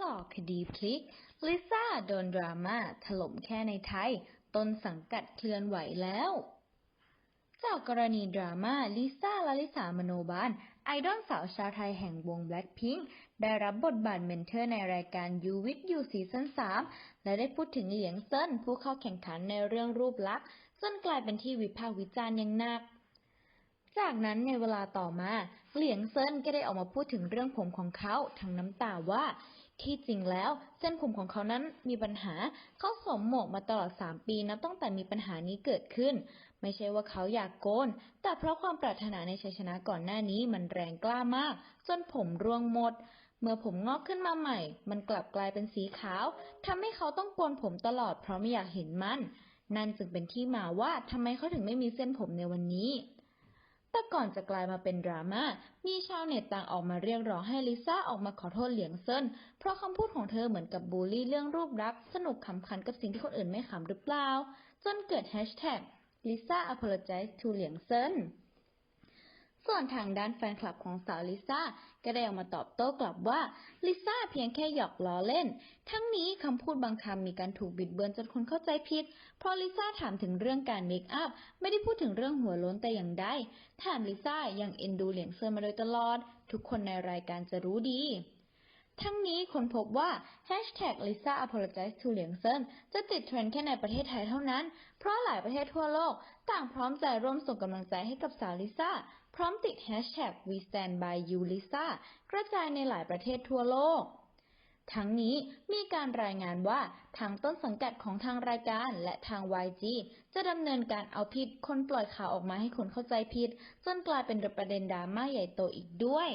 สอกคดีพลิก ลิซ่าโดนดราม่าถล่มแค่ในไทย ต้นสังกัดเคลื่อนไหวแล้ว จากกรณีดราม่าลิซ่าลลิสามโนบาล ไอดอลสาวชาวไทยแห่งวง Blackpink ได้รับบทบาทเมนเทอร์ในรายการ You With You ซีซั่น3และได้พูดถึงเหลียงเซินผู้เข้าแข่งขันในเรื่องรูปลักษณ์จนกลายเป็นที่วิพากษ์วิจารณ์อย่างหนักจากนั้นในเวลาต่อมา เหลียงเซินก็ได้ออกมาพูดถึงเรื่องผมของเขาทั้งน้ำตาว่า ที่จริงแล้วเส้นผมของเขานั้นมีปัญหา เขาสวมหมวกมาตลอด 3 ปีนับตั้งแต่มีปัญหานี้เกิดขึ้น ไม่ใช่ว่าเขาอยากโกน แต่เพราะความปรารถนาในชัยชนะก่อนหน้านี้มันแรงกล้ามาก จนผมร่วงหมด เมื่อผมงอกขึ้นมาใหม่ มันกลับกลายเป็นสีขาวทำให้เขาต้องโกนผมตลอดเพราะไม่อยากเห็นมัน นั่นจึงเป็นที่มาว่าทำไมเขาถึงไม่มีเส้นผมในวันนี้ แต่ก่อนจะกลายมาเป็นดราม่า มีชาวเน็ตต่างออกมาเรียกร้องให้ลิซ่าออกมาขอโทษเหลียงเซินเพราะคำพูดของเธอเหมือนกับบูลลี่เรื่องรูปรัก สนุกขำขันกับสิ่งที่คนอื่นไม่ขำหรือเปล่า จนเกิดแฮชแท็ก Lisa apologize to เหลียงเซิน ส่วนทางด้านแฟนคลับของสาวลิซ่าก็ได้ออกมาตอบโต้กลับว่าลิซ่าเพียงแค่หยอกล้อเล่น ทั้งนี้คำพูดบางคำมีการถูกบิดเบือนจนคนเข้าใจผิด เพราะลิซ่าถามถึงเรื่องการเมคอัพไม่ได้พูดถึงเรื่องหัวโล้นแต่อย่างใดแถมลิซ่ายังเอ็นดูเหลียงเซินมาโดยตลอด ทุกคนในรายการจะรู้ดี ทั้งนี้คนพบว่า Hashtag Lisa apologize to เหลียงเซินจะติดเทรนด์แค่ในประเทศไทยเท่านั้น เพราะหลายประเทศทั่วโลก ต่างพร้อมใจร่วมส่งกำลังใจให้กับสาวลิซ่า พร้อมติด Hashtag We stand by you Lisa กระจายในหลายประเทศทั่วโลกทั้งนี้มีการรายงานว่าทางต้นสังกัดของทางรายการและทาง YG จะดำเนินการเอาผิดคนปล่อยข่าวออกมาให้คนเข้าใจผิด จนกลายเป็นประเด็นดราม่าใหญ่โตอีกด้วย